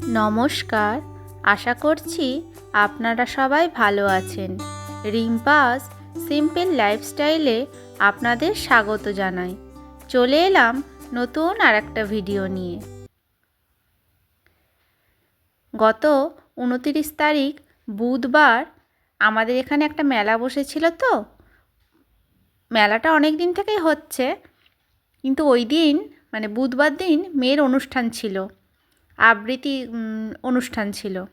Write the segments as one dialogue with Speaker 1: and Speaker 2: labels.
Speaker 1: নমস্কার। আশা করছি আপনারা সবাই ভালো আছেন। রিম্পাস সিম্পল লাইফস্টাইলে আপনাদের স্বাগত জানাই। চলে এলাম নতুন আর একটা ভিডিও নিয়ে। গত উনতিরিশ তারিখ, বুধবার আমাদের এখানে একটা মেলা বসেছিল তো। মেলাটা অনেক দিন থেকেই হচ্ছে। কিন্তু ওই দিন মানে বুধবার দিন মেয়ের অনুষ্ঠান ছিল। আবৃত্তি অনুষ্ঠান ছিল।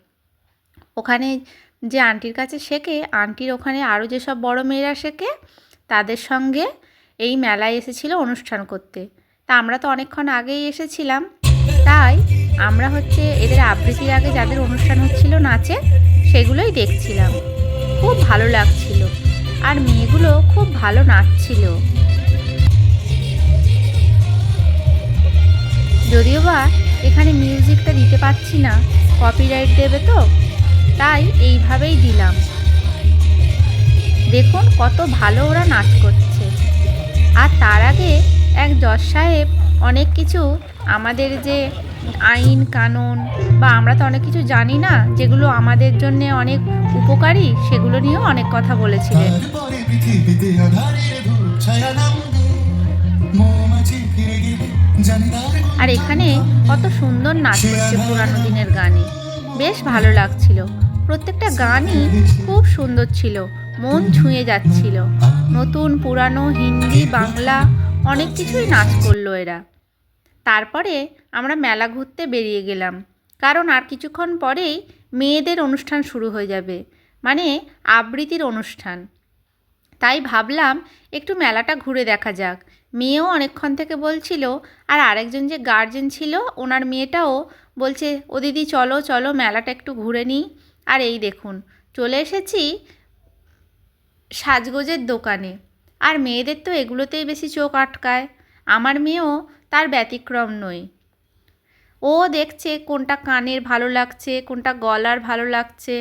Speaker 1: ওখানে যে আন্টির কাছে শেখে, আন্টির ওখানে আরও যেসব বড় মেয়েরা শেখে, তাদের সঙ্গে এই মেলায় এসেছিল অনুষ্ঠান করতে। তা আমরা তো অনেকক্ষণ আগেই এসেছিলাম। তাই আমরা হচ্ছে এদের আবৃত্তির আগে যাদের অনুষ্ঠান হচ্ছিল নাচে, সেগুলোই দেখছিলাম। খুব ভালো লাগছিল। আর মেয়েগুলো খুব ভালো নাচছিল। যদিও বা এখানে মিউজিকটা দিতে পারছি না কপিরাইট দেবে তো, তাই এইভাবেই দিলাম। দেখুন কত ভালো ওরা নাচ করছে। আর তার আগে এক জজ সাহেব অনেক কিছু আমাদের যে আইন কানুন বা আমরা তো অনেক কিছু জানি না, যেগুলো আমাদের জন্য অনেক উপকারী, সেগুলো নিয়েও অনেক কথা বলেছিলেন।
Speaker 2: মৌমাছি ফিরে
Speaker 1: আর এখানে কত সুন্দর নাচ করছে পুরানো দিনের গানে। বেশ ভালো লাগছিল। প্রত্যেকটা গানই খুব সুন্দর ছিল। মন ছুঁয়ে যাচ্ছিল। নতুন, পুরানো, হিন্দি, বাংলা অনেক কিছুই নাচ করল এরা। তারপরে আমরা মেলা ঘুরতে বেরিয়ে গেলাম। কারণ আর কিছুক্ষণ পরেই মেয়েদের অনুষ্ঠান শুরু হয়ে যাবে। মানে আবৃত্তির অনুষ্ঠান। তাই ভাবলাম একটু মেলাটা ঘুরে দেখা যাক। মেয়েও অনেকক্ষণ থেকে বলছিল, আর আরেকজন যে গার্জেন ছিল, ওনার মেয়েটাও বলছে, ও দিদি চলো চলো, মেলাটা একটু ঘুরে নিই। আর এই দেখুন, চলে এসেছি সাজগোজের দোকানে। আর মেয়েদের তো এগুলোতেই বেশি চোখ আটকায়। আমার মেয়েও তার ব্যতিক্রম নয় ও দেখছে কোনটা কানের ভালো লাগছে, কোনটা গলার ভালো লাগছে।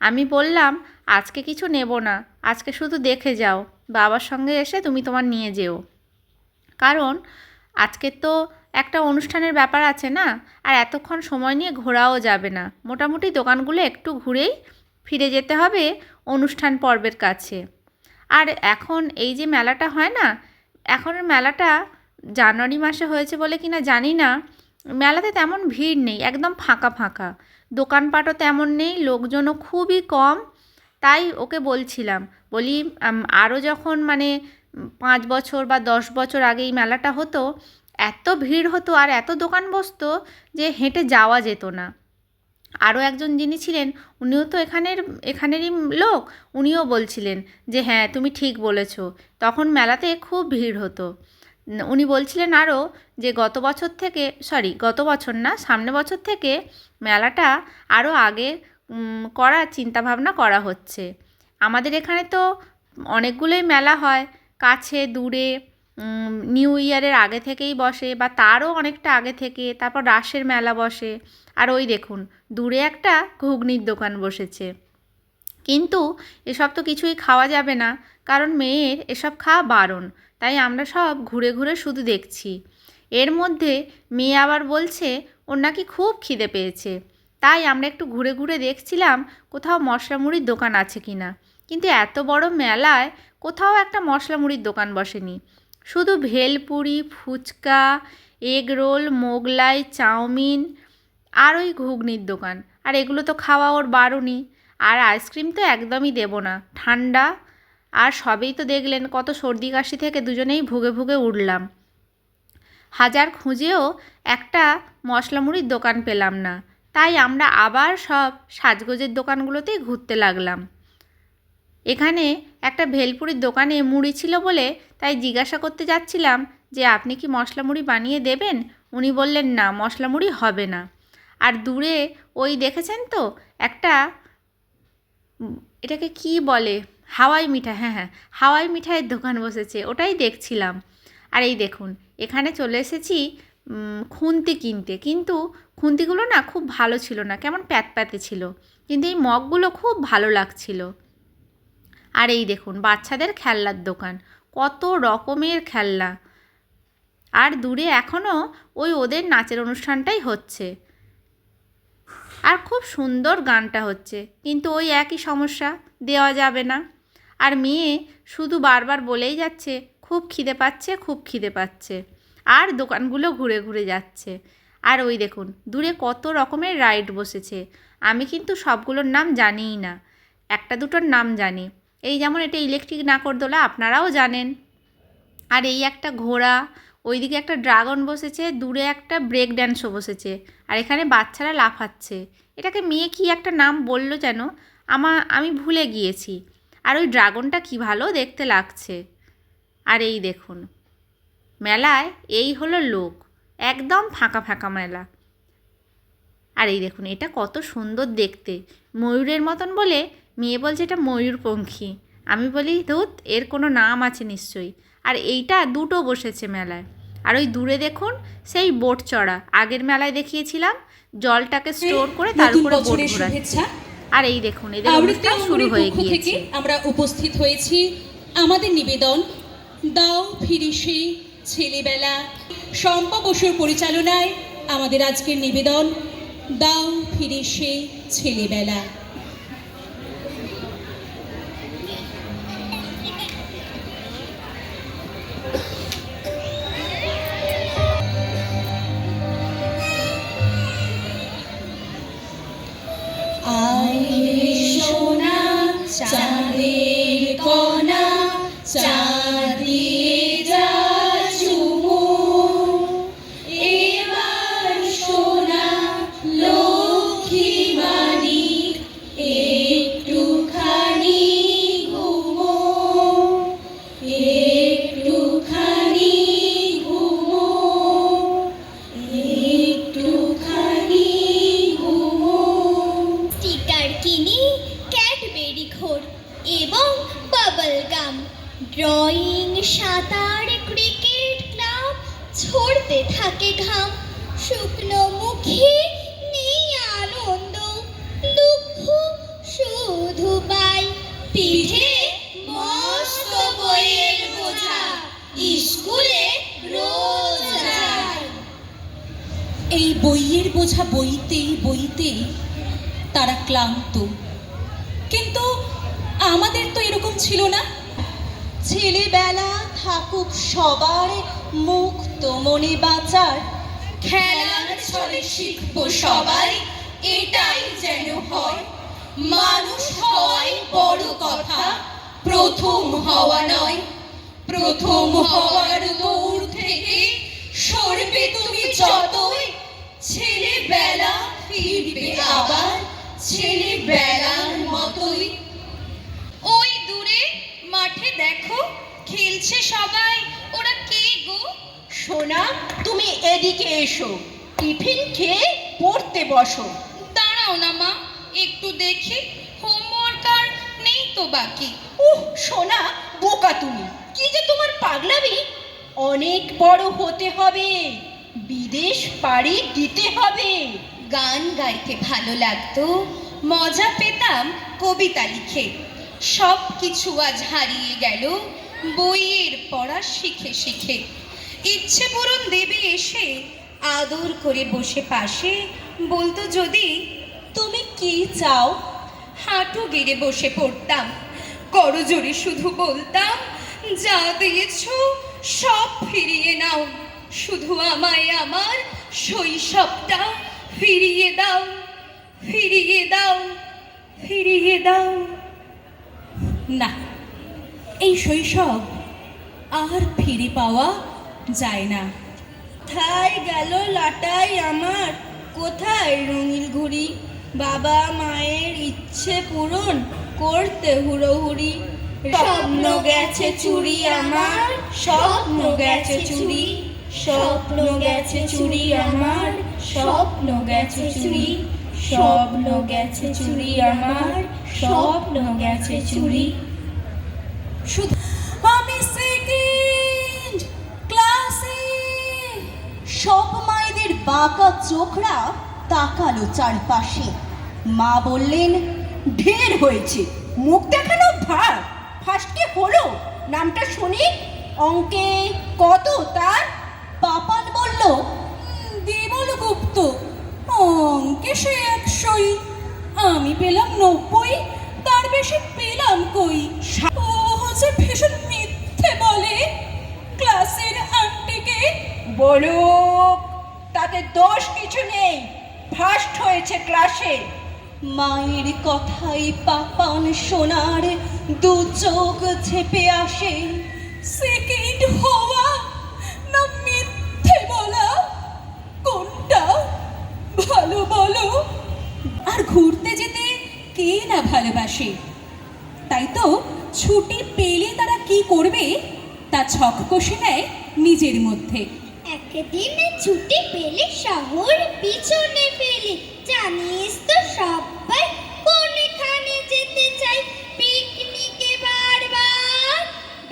Speaker 1: আমি বললাম, আজকে কিছু নেব না, আজকে শুধু দেখে যাও। বাবার সঙ্গে এসে তুমি তোমার নিয়ে যেও। কারণ আজকে তো একটা অনুষ্ঠানের ব্যাপার আছে না, আর এতক্ষণ সময় নিয়ে ঘোরাও যাবে না। মোটামুটি দোকানগুলো একটু ঘুরেই ফিরে যেতে হবে অনুষ্ঠান পর্বের কাছে। আর এখন এই যে মেলাটা হয় না, এখনের মেলাটা জানুয়ারি মাসে হয়েছে বলে কি না জানি না। মেলাতে তেমন ভিড় নেই, একদম ফাঁকা ফাঁকা। দোকানপাটও তেমন নেই, লোকজনও খুবই কম। তাই ওকে বলছিলাম, বলি আরও যখন মানে পাঁচ বছর বা দশ বছর আগে এই মেলাটা হতো, এত ভিড় হতো আর এত দোকান বসতো যে হেঁটে যাওয়া যেত না। আরও একজন যিনি ছিলেন, উনিও তো এখানের, এখানেরই লোক, উনিও বলছিলেন যে হ্যাঁ তুমি ঠিক বলেছ। তখন মেলাতে খুব ভিড় হতো। উনি বলছিলেন আরও যে গত বছর থেকে, সরি, গত বছর না, সামনে বছর থেকে মেলাটা আরও আগে করার চিন্তাভাবনা করা হচ্ছে। আমাদের এখানে তো অনেকগুলোই মেলা হয়। কাছে, দূরে নিউ ইয়ারের আগে থেকেই বসে বা তারও অনেকটা আগে থেকে, তারপর রাসের মেলা বসে। আর ওই দেখুন, দূরে একটা ঘুগনির দোকান বসেছে। কিন্তু এসব তো কিছুই খাওয়া যাবে না, কারণ মেয়ের এসব খাওয়া বারণ। তাই আমরা সব ঘুরে ঘুরে শুধু দেখছি। এর মধ্যে মেয়ে আবার বলছে, ওর নাকি খুব খিদে পেয়েছে। তাই আমরা একটু ঘুরে ঘুরে দেখছিলাম কোথাও মশলা মুড়ির দোকান আছে কি না কিন্তু এত বড় মেলায় কোথাও একটা মশলা মুড়ির দোকান বসেনি। শুধু bhelpuri, fuchka, egg roll, Mughlai, chowmein আর ওই ঘুগনির দোকান। আর এগুলো তো খাওয়া ওর বারণই আর আইসক্রিম তো একদমই দেবো না। ঠান্ডা। আর সবেই তো দেখলেন কত সর্দি কাশি থেকে দুজনেই ভুগে ভুগে উঠলাম। হাজার খুঁজেও একটা মশলা মুড়ির দোকান পেলাম না। তাই আমরা আবার সব সাজগোজের দোকানগুলোতেই ঘুরতে লাগলাম। এখানে একটা ভেলপুরির দোকানে মুড়ি ছিল বলে তাই জিজ্ঞাসা করতে যাচ্ছিলাম যে আপনি কি মশলা মুড়ি বানিয়ে দেবেন? উনি বললেন, না, মশলা মুড়ি হবে না। আর দূরে ওই দেখেছেন তো, একটা, এটাকে কি বলে? হাওয়াই মিঠাই হ্যাঁ হ্যাঁ হাওয়াই মিঠাইয়ের দোকান বসেছে, ওটাই দেখছিলাম। আর এই দেখুন, এখানে চলে এসেছি খুন্তি কিনতে। কিন্তু খুন্তিগুলো না খুব ভালো ছিল না, কেমন প্যাতপ্যাতে ছিল। কিন্তু এই মগগুলো খুব ভালো লাগছিল। আর এই দেখুন, বাচ্চাদের খেলনার দোকান। কত রকমের খেলনা। আর দূরে এখনও ওই ওদের নাচের অনুষ্ঠানটাই হচ্ছে। আর খুব সুন্দর গানটা হচ্ছে। কিন্তু ওই একই সমস্যা, দেওয়া যাবে না। আর মেয়ে শুধু বারবার বলেই যাচ্ছে, খুব খিদে পাচ্ছে, খুব খিদে পাচ্ছে। আর দোকানগুলো ঘুরে ঘুরে যাচ্ছে। আর ওই দেখুন, দূরে কত রকমের রাইড বসেছে। আমি কিন্তু সবগুলোর নাম জানিই না। একটা দুটোর নাম জানি। এই যেমন এটা ইলেকট্রিক নাকরদোলা আপনারাও জানেন। আর এই একটা ঘোড়া, ওইদিকে একটা ড্রাগন বসেছে, দূরে একটা ব্রেক ড্যান্সও বসেছে। আর এখানে বাচ্চারা লাফাচ্ছে। এটাকে মেয়ে কি একটা নাম বলল যেন? আমার আমি ভুলে গিয়েছি। আর ওই ড্রাগনটা কি ভালো দেখতে লাগছে। আর এই দেখুন, মেলায় এই হলো লোক, একদম ফাঁকা ফাঁকা মেলা। আর এই দেখুন, এটা কত সুন্দর দেখতে। ময়ূরের মতন বলে মেয়ে বলছে এটা ময়ূরপঙ্খী। আমি বলি ধুত এর কোনো নাম আছে নিশ্চয়ই। আর এইটা দুটো বসেছে মেলায়। আর ওই দূরে দেখুন সেই বোট চড়া। আগের মেলায় দেখিয়েছিলাম জলটাকে স্টোর করে তার উপরে বোট ঘোরাচ্ছে। আর এই দেখুন এদের অনুষ্ঠান শুরু হয়ে গিয়েছে।
Speaker 3: আমরা উপস্থিত হয়েছি। আমাদের নিবেদন দাও ফিরে সে ছেলেবেলা। শম্পা বসুর পরিচালনায় আমাদের আজকের নিবেদন দাও ফিরে সে ছেলেবেলা।
Speaker 4: ছড়তে থাকে ঘাম। শুকনো মুখে নেই আনন্দ দুঃখ শুধু পাই। পিঠে মস্ত বইয়ের বোঝা স্কুলে রোজ
Speaker 3: এই বইয়ের বোঝা বইতেই বইতেই তারা ক্লান্ত। কিন্তু আমাদের তো এরকম ছিল না। ছেলেবেলা থাকুক সবার মুক্ত মনে বাঁচার খেলার ছলে শিখব সবাই, এটাই যেন হয়। মানুষ হওয়াই বড় কথা, প্রথম হওয়া নয়। প্রথম হওয়ার দৌড় থেকে সরবে তুমি যতই, ছেলেবেলা ফিরবে আবার, ছেলেবেলার মতোই।
Speaker 5: ওই দূরে মাঠে দেখো, খেলছে সবাই, ওরা কে গো?
Speaker 3: সোনা তুমি এদিকে এসো। টিফিন খেয়ে পড়তে বসো।
Speaker 5: দাঁড়াও না মা। একটু দেখি। হোমওয়ার্ক আর নেই তো বাকি।
Speaker 3: উহ সোনা বোকা তুমি। কি যে তোমার পাগলামি? অনেক বড় হতে হবে। বিদেশ পাড়ি দিতে হবে।
Speaker 5: গান গাইতে ভালো লাগতো। মজা পেতাম কবিতা লিখে। সব কিছু আজ হারিয়ে গেল। বইয়ের পড়া শিখে শিখে। ইচ্ছে পূরণ দেবে এসে, আদর করে বসে পাশে। বলতো, যদি
Speaker 3: তুমি কি চাও?
Speaker 5: হাঁটু গেড়ে বসে পড়তাম। করজোরে শুধু বলতাম, যা দিয়েছ সব ফিরিয়ে নাও। শুধু আমায় আমার শৈশবটা ফিরিয়ে দাও ফিরিয়ে দাও ফিরিয়ে দাও।
Speaker 3: না, এই শৈশব আর ফিরে পাওয়া যায় না।
Speaker 6: কোথায় গেল লাটাই আমার, কোথায় রঙিল ঘুড়ি? বাবা মায়ের ইচ্ছে পূরণ করতে হুড়োহুড়ি। স্বপ্ন গেছে চুরি আমার, স্বপ্ন গেছে চুরি। স্বপ্ন গেছে চুরি আমার, স্বপ্ন গেছে চুরি। স্বপ্ন গেছে চুরি আমার, স্বপ্ন গেছে চুরি।
Speaker 3: শুধু সব মায়েদের বাঁকা চোখরা তাকালো চারপাশে। মা বললেন, ঢের হয়েছে। মুখ দেখানো ভার। ফার্স্টে হলো? নামটা শুনি। অঙ্কে কত তার? পাপান বলল বিমল গুপ্ত অঙ্কে সে একশোই। আমি পেলাম নব্বই, তার বেশি পেলাম কই? ও হচ্ছে ভীষণ মিথ্যে বলে। ক্লাসের আন্টিকে
Speaker 6: বলুক তাতে দোষ কিছু নেই। ফার্স্ট হয়েছে ক্লাসে।
Speaker 3: মায়ের কথাই পাপান সোনার দু চোখ ঝেপে আসে। সেকেন্ড হওয়া না মিথ্যে বলা? কোনটা? ভালো বলো। আর ঘুরতে যেতে কে না ভালোবাসে? তাই তো ছুটি পেলে তারা কি করবে? তা ছক কষে নেয় নিজের মধ্যে।
Speaker 4: একদিন ছুটি পেলে শহর পিছনে ফেলে। জানিস তো সবাই কোনখানে যেতে চাই পিকনিকে বারবার।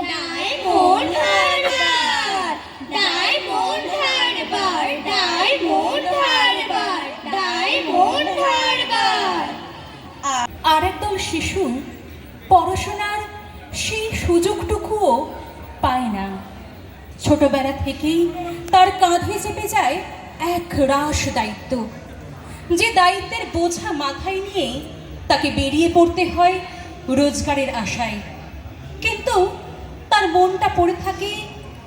Speaker 4: Diamond Harbour Diamond Harbour Diamond Harbour Diamond Harbour.
Speaker 3: আর একদল শিশু পড়াশোনার সেই সুযোগটুকুও পায় না। ছোটবেলা থেকেই তার কাঁধে চেপে যায় এক রাস দায়িত্ব যে দায়িত্বের বোঝা মাথায় নিয়ে তাকে বেরিয়ে পড়তে হয় রোজগারের আশায়। কিন্তু তার মনটা পড়ে থাকে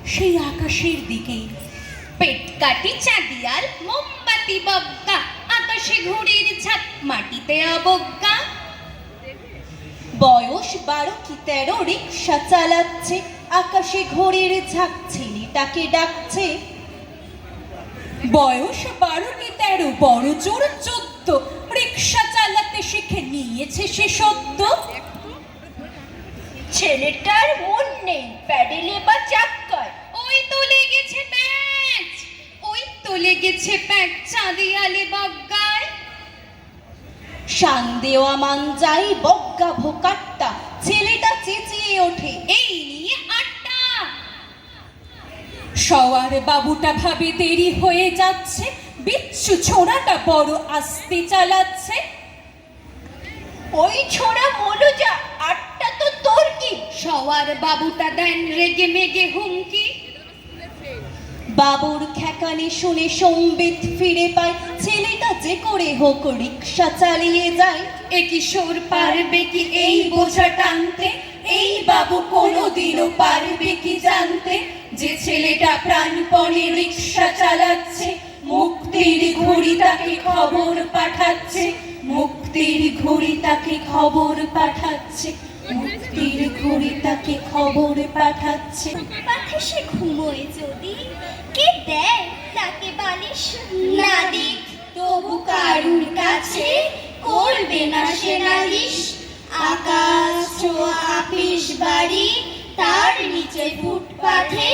Speaker 3: সেই আকাশের দিকে।
Speaker 5: পেট কাটি চাঁদিয়াল, মোমবাতি বজ্ঞা আকাশে ঘুড়ির ঝাঁক মাটিতে অবজ্ঞা।
Speaker 3: বয়স বারো কি তেরো, রিক্সা চালাচ্ছে, আকাশে ঘড়ির ঝাঁক ছেলেটাকে ডাকছে। বয়স বারো কি তেরো, বড় জোর চোদ্দ। রিক্সা চালাতে শিখে নিয়েছে সে সদ্য
Speaker 6: ছেলেটার মন নেই, প্যাডেলে বা চাক্কায়
Speaker 5: ওই তো লেগেছে প্যাঁচ। ওই তো লেগেছে প্যাঁচ, চাঁদিয়ালে বজ্ঞায়
Speaker 3: শান দেওয়া মান যাই বজ্ঞা ভোকাট্টা ছেলেটা চেঁচিয়ে ওঠে,
Speaker 5: এই
Speaker 3: সওয়ার বাবুটা ভাবে দেরি হয়ে যাচ্ছে, বিচ্ছু ছোড়াটা বড় আস্তে চালাচ্ছে।
Speaker 6: ওই ছোড়া মনোজা আটটা তো তোর কি?
Speaker 5: সওয়ার বাবুটা দেন রেগে মেগে হুমকি।
Speaker 3: বাবুর খ্যাকানি শুনে সম্বিত ফিরে পায়, ছেলেটা যে করে হোক রিক্সা চালিয়ে যায়।
Speaker 5: এ কিশোর পারবে কি এই বোঝা টানতে? এই বাবু কোনোদিনও পারবে কি জানতে? যে ছেলেটা প্রাণপণে রিক্সা চালাচ্ছে মুক্তির ঘড়ি তাকে খবর পাঠাচ্ছে মুক্তির ঘড়ি তাকে খবর পাঠাচ্ছে মুক্তির ঘড়ি তাকে খবর পাঠাচ্ছে।
Speaker 4: পাখে সে ঘুমোয় যদি? কে দেয় তাকে বালিশ? না দিক তবু কারুর কাছে করবে না সে নালিশ। আকাশ ছোঁয়া আপিস বাড়ি, তার নিচে ফুটপাথে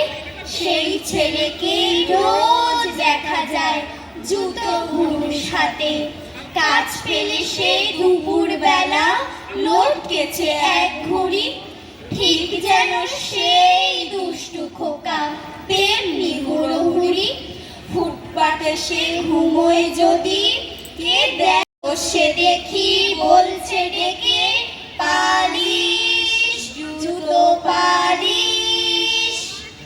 Speaker 4: সেই ছেলেকে রোজ দেখা যায় জুতো ঘুষ সাথে। কাজ পেলে সে দুপুর বেলা লটকেছে এক ঘড়ি, ঠিক যেন সেই দুষ্টু খোকা তেমনি হুড়োহুড়ি। ফুটপাতে সে ঘুমোয় যদি, কে দেয় সে দেখি বলছে ডেকে। পালিশ জুতো পালিশ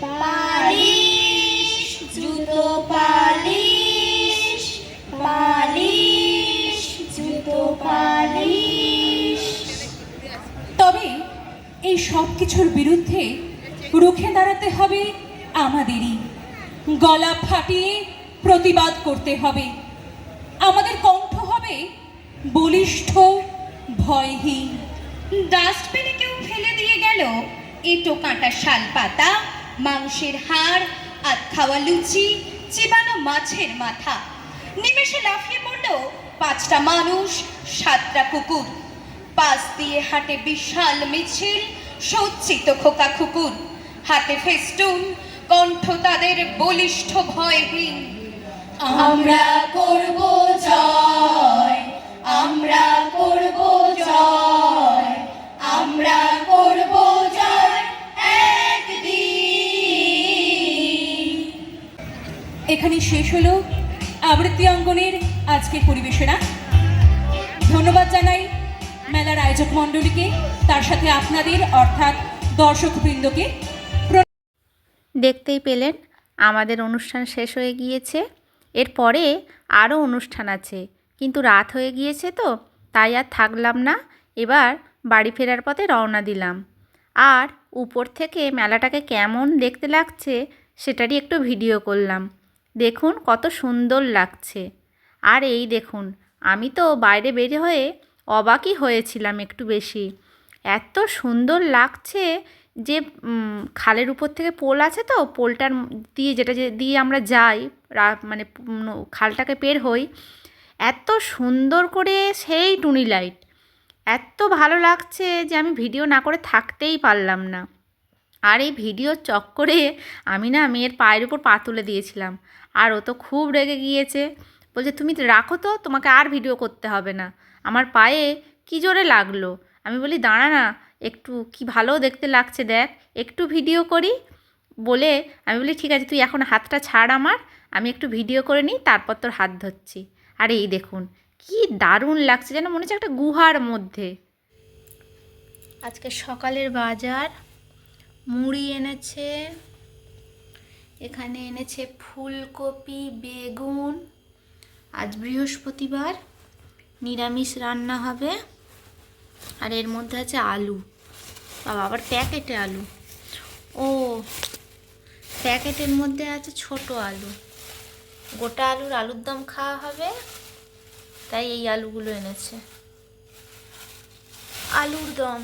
Speaker 4: পালিশ, জুতো পালিশ। জুতো
Speaker 3: তবে এই সব কিছুর বিরুদ্ধে রুখে দাঁড়াতে হবে আমাদেরই। গলা ফাটিয়ে প্রতিবাদ করতে হবে। আমাদের কণ্ঠ হবে বলিষ্ঠ, ভয়হীন।
Speaker 5: ডাস্টবিনে কেউ ফেলে দিয়ে গেল। এটো কাঁটা শাল পাতা, মাংসের হাড় আর খাওয়া লুচি, চিবানো মাছের মাথা। নিমেষে লাফিয়ে পড়ল পাঁচটা মানুষ, সাতটা কুকুর। পাশ দিয়ে হাটে বিশাল মিছিল, সজ্জিত খোকা কুকুর হাতে ফেস্টুন, কণ্ঠ তাদের বলিষ্ঠ ভয়হীন আমরা করব জয়, আমরা করব জয়। আমরা করব
Speaker 3: এখানে শেষ হলো আবৃত্তি অঙ্গনের আজকের পরিবেশনা। ধন্যবাদ জানাই মেলার আয়োজক মণ্ডলীকে, তার সাথে আপনাদের, অর্থাৎ দর্শকবৃন্দকে।
Speaker 1: দেখতেই পেলেন, আমাদের অনুষ্ঠান শেষ হয়ে গিয়েছে। এরপরে আরও অনুষ্ঠান আছে, কিন্তু রাত হয়ে গিয়েছে তো, তাই আর থাকলাম না। এবার বাড়ি ফেরার পথে রওনা দিলাম। আর উপর থেকে মেলাটাকে কেমন দেখতে লাগছে সেটারই একটু ভিডিও করলাম। দেখুন কত সুন্দর লাগছে। আর এই দেখুন, আমি তো বাইরে বের হয়ে অবাকই হয়েছিলাম একটু বেশি। এত সুন্দর লাগছে যে খালের উপর থেকে পোল আছে তো, পোলটার দিয়ে যেটা যে, দিয়ে আমরা যাই মানে খালটাকে পের হই, এত সুন্দর করে সেই টুনি লাইট। এত ভালো লাগছে যে আমি ভিডিও না করে থাকতেই পারলাম না। আর এই ভিডিওর চক্করে আমি না মেয়ের পায়ের উপর পা তুলে দিয়েছিলাম। আর ও তো খুব রেগে গিয়েছে। বলছে, তুমি রাখো তো, তোমাকে আর ভিডিও করতে হবে না। আমার পায়ে কী জোরে লাগল? আমি বলি, দাঁড়া না, একটু কি ভালো দেখতে লাগছে দেখ, একটু ভিডিও করি। বলে আমি বলি, ঠিক আছে, তুই এখন হাতটা ছাড় আমার, আমি একটু ভিডিও করে নিই, তারপর তোর হাত ধরছি। আর এই দেখুন কি দারুণ লাগছে যেন মনে হচ্ছে একটা গুহার মধ্যে। আজকে সকালের বাজার, মুড়ি এনেছে, এখানে এনেছে ফুলকপি, বেগুন, আজ বৃহস্পতিবার, নিরামিষ রান্না হবে, আর এর মধ্যে আছে আলু। বাবা, আবার প্যাকেটে আলু। ও, প্যাকেটের মধ্যে আছে ছোট আলু। গোটা আলুর আলুর দম খাওয়া হবে। তাই এই আলুগুলো এনেছে। আলুর দম।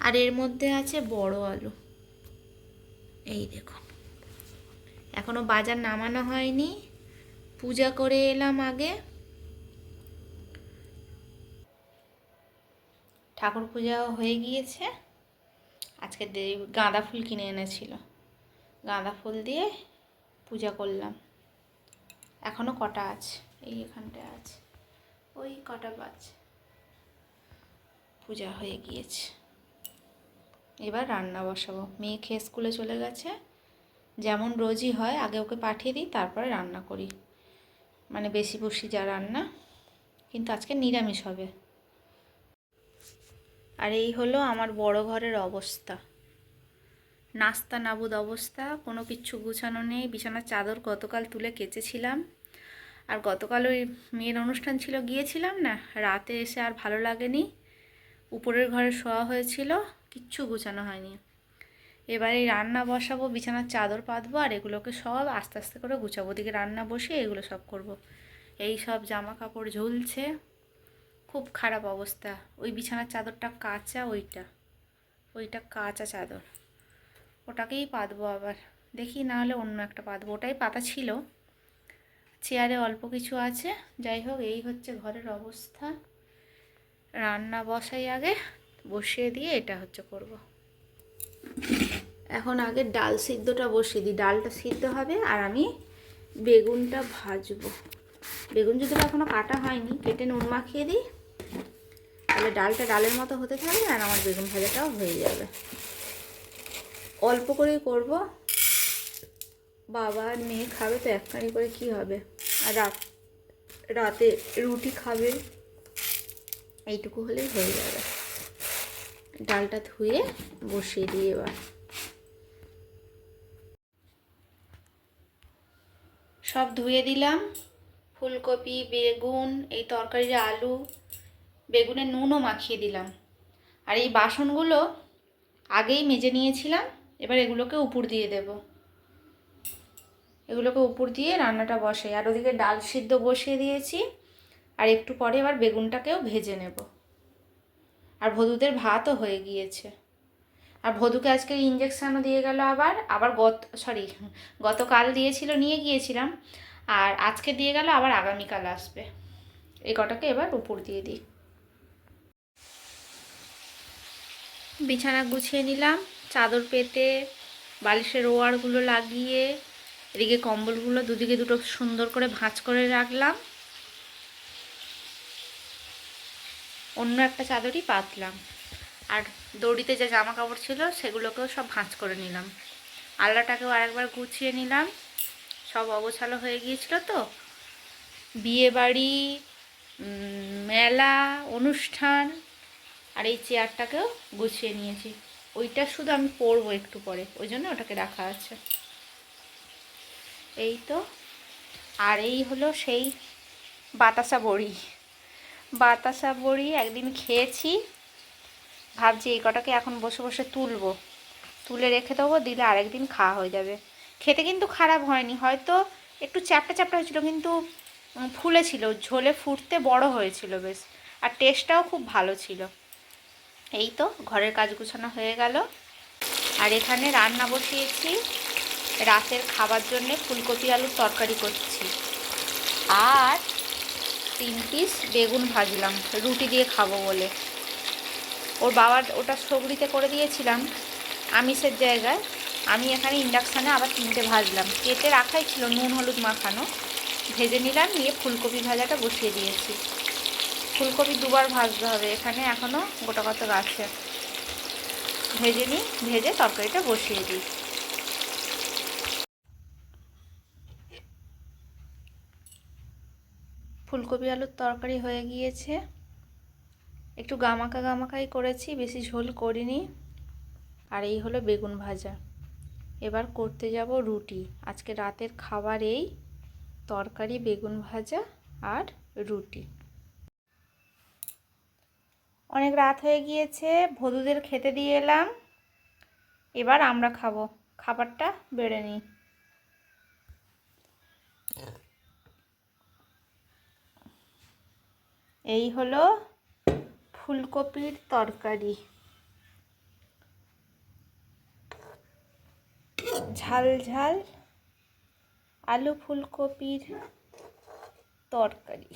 Speaker 1: আর এর মধ্যে আছে বড় আলু। এই দেখুন। এখনও বাজার নামানো হয়নি। পূজা করে এলাম আগে। ঠাকুর পূজাও হয়ে গিয়েছে। আজকে গাঁদা ফুল কিনে এনেছিল। গাঁদা ফুল দিয়ে পূজা করলাম। এখনও কটা আছে? এই এখানটায় আছে। ওই কটা বাজ পূজা হয়ে গিয়েছে। এবার রান্না বসাবো। মেয়ে খেয়ে স্কুলে চলে গেছে। যেমন রোজই হয়, আগে ওকে পাঠিয়ে দিই, তারপরে রান্না করি। মানে বেশি বসি যা রান্না। কিন্তু আজকে নিরামিষ হবে। আর এই হলো আমার বড় ঘরের অবস্থা। নাস্তা নাবুদ অবস্থা, কোনো কিছু গুছানো নেই। বিছানার চাদর গতকাল তুলে কেচেছিলাম। আর গতকাল ওই মেয়ের অনুষ্ঠান ছিল, গিয়েছিলাম না, রাতে এসে আর ভালো লাগেনি। উপরের ঘরে শোয়া হয়েছিল, কিচ্ছু গুছানো হয়নি। এবার এই রান্না বসাবো, বিছানার চাদর পাতবো, আর এগুলোকে সব আস্তে আস্তে করে গুছাবো। ওদিকে রান্না বসে এগুলো সব করব। এই সব জামা কাপড় ঝুলছে, খুব খারাপ অবস্থা। ওই বিছানার চাদরটা কাঁচা, ওইটা। ওইটা কাঁচা চাদর। ওটাকেই পাতবো আবার। দেখি না হলে অন্য একটা পাতবো। ওটাই পাতা ছিল চেয়ারে অল্প কিছু আছে। যাই হোক, এই হচ্ছে ঘরের অবস্থা। রান্না বসাই আগে, বসিয়ে দিয়ে এটা হচ্ছে করব। এখন আগে ডাল সিদ্ধটা বসিয়ে দিই। ডালটা সিদ্ধ হবে আর আমি বেগুনটা ভাজবো। বেগুন যদি এখনও কাটা হয়নি, কেটে নুন মাখিয়ে দিই, তাহলে ডালটা ডালের মতো হতে থাকবে আর আমার বেগুন ভাজাটাও হয়ে যাবে। অল্প করেই করব। বাবা আর মেয়ে খাবে তো, একখানি করে কি হবে? আর রাত, রাতে রুটি খাবে। এইটুকু হলেই হয়ে যাবে। ডালটা ধুয়ে বসিয়ে দিই এবার। সব ধুয়ে দিলাম। ফুলকপি, বেগুন, এই তরকারির আলু বেগুনে নুনও মাখিয়ে দিলাম। আর এই বাসনগুলো আগেই মেজে নিয়েছিলাম, এবার এগুলোকে উপর দিয়ে দেব। এগুলোকে উপর দিয়ে রান্নাটা বসে আর ওদিকে ডাল সিদ্ধ বসিয়ে দিয়েছি। আর একটু পরে এবার বেগুনটাকেও ভেজে নেব। আর ভদুদের ভাতও হয়ে গিয়েছে। আর ভদুকে আজকে ইঞ্জেকশানও দিয়ে গেল আবার। আবার গত সরি গতকাল দিয়েছিল, নিয়ে গিয়েছিলাম। আর আজকে দিয়ে গেল, আবার আগামীকাল আসবে। এই কটাকে এবার উপর দিয়ে দিই। বিছানা গুছিয়ে নিলাম। চাদর পেতে বালিশের ওয়ারগুলো লাগিয়ে এদিকে কম্বলগুলো দুদিকে দুটো সুন্দর করে ভাঁজ করে রাখলাম। অন্য একটা চাদরই পাতলাম। আর দড়িতে যে জামা কাপড় ছিল সেগুলোকেও সব ভাঁজ করে নিলাম। আল্লাটাকেও আরেকবার গুছিয়ে নিলাম। সব অগোছালো হয়ে গিয়েছিল তো। বিয়ে বাড়ি মেলা, অনুষ্ঠান আর এই চেয়ারটাকেও গুছিয়ে নিয়েছি। ওইটা শুধু আমি পরবো একটু পরে। ওই জন্য ওটাকে রাখা আছে। এই তো। আর এই হলো সেই বাতাসা বড়ি। বাতাসা বড়ি একদিন খেয়েছি। ভাবছি এই কটাকে এখন বসে বসে তুলবো। তুলে রেখে দেবো, দিলে আরেকদিন খাওয়া হয়ে যাবে। খেতে কিন্তু খারাপ হয়নি, হয়তো একটু চ্যাপটা চ্যাপটা হয়েছিল, কিন্তু ফুলেছিল, ঝোলে ফুটতে বড় হয়েছিল বেশ, আর টেস্টটাও খুব ভালো ছিল। এই তো, ঘরের কাজ গুছানো হয়ে গেল। আর এখানে রান্না বসিয়েছি। রাতের খাবার জন্যে ফুলকপি আলুর তরকারি করছি। আর তিন পিস বেগুন ভাজলাম, রুটি দিয়ে খাব বলে। ওর বাবার ওটা সবরিতে করে দিয়েছিলাম, আমিষের জায়গায়। আমি এখানে ইন্ডাকশানে আবার তিনটে ভাজলাম। কেটে রাখাই ছিল, নুন, হলুদ মাখানো। ভেজে নিলাম, নিয়ে ফুলকপি ভাজাটা বসিয়ে দিয়েছি। ফুলকপি দুবার ভাজতে হবে, এখানে এখনও গোটা কত আছে। ভেজে নিই, ভেজে তরকারিটা বসিয়ে দিই। ফুলকপি আলুর তরকারি হয়ে গিয়েছে। একটু গামাকা গামাকাই করেছি, বেশি ঝোল করিনি। আর এই হলো বেগুন ভাজা। এবার করতে যাব রুটি। আজকে রাতের খাবার এই, তরকারি, বেগুন ভাজা আর রুটি। অনেক রাত হয়ে গিয়েছে, ভদুদের খেতে দিয়ে এলাম। এবার আমরা খাব। খাবারটা বেড়ে নিই। এই হলো ফুলকপির তরকারি। ঝাল ঝাল আলু ফুলকপির তরকারি।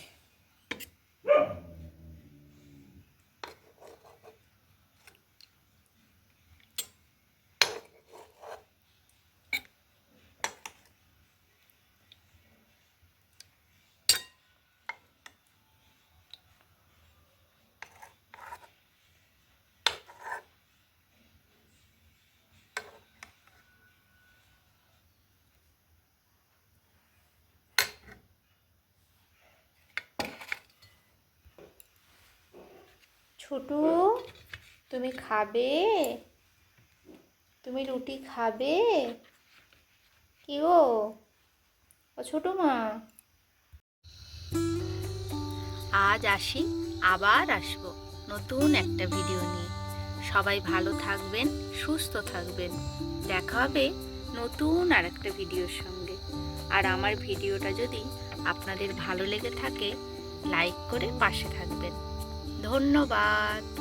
Speaker 1: ছোটু, তুমি খাবে? তুমি রুটি খাবে? কি ও ছোটু মা। আজ আসি, আবার আসব নতুন একটা ভিডিও নিয়ে। সবাই ভালো থাকবেন, সুস্থ থাকবেন। দেখা হবে নতুন আর একটা ভিডিওর সঙ্গে। আর আমার ভিডিওটা যদি আপনাদের ভালো লেগে থাকে লাইক করে পাশে থাকবেন। ধন্যবাদ।